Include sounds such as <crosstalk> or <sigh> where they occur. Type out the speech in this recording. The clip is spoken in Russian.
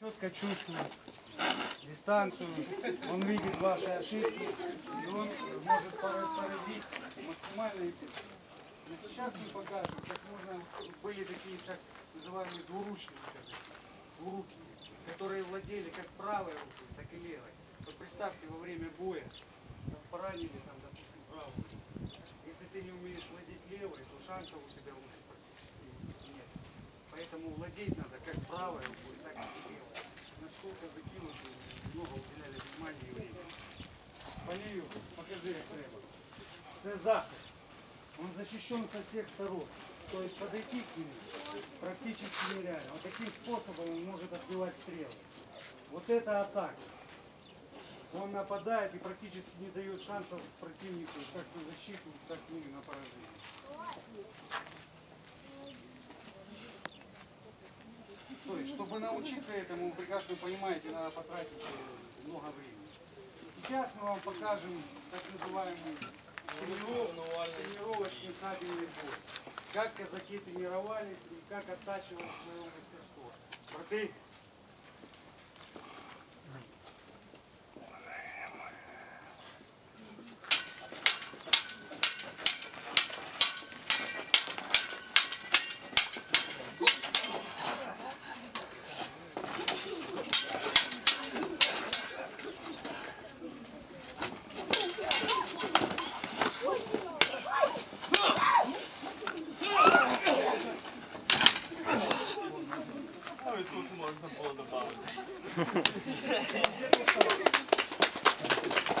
четко чувствует дистанцию, он видит ваши ошибки, и он может пора- поразить максимально сейчас мы покажем, как можно, были такие так называемые двуручные, скажем, двуруки, которые владели как правой рукой, так и левой. Вот представьте, во время боя, поранили, там, допустим, правую. Если ты не умеешь владеть левой, то шансов Поэтому владеть надо как правой рукой, так и левой. Насколько закинуть, много уделяли внимания и времени. Полию, покажи окремо. Це захист. Он защищен со всех сторон. То есть подойти к нему практически нереально. Вот таким способом он может отбивать стрелы. Вот это атака. Он нападает и практически не дает шансов противнику как на защиту, так и на поражение. То есть, чтобы научиться этому, вы прекрасно понимаете, надо потратить э, много времени. Сейчас мы вам покажем так называемый трениров- тренировочный сабельный бой. Как казаки тренировались и как оттачивали свое мастерство. always go to more from all the bars. <laughs>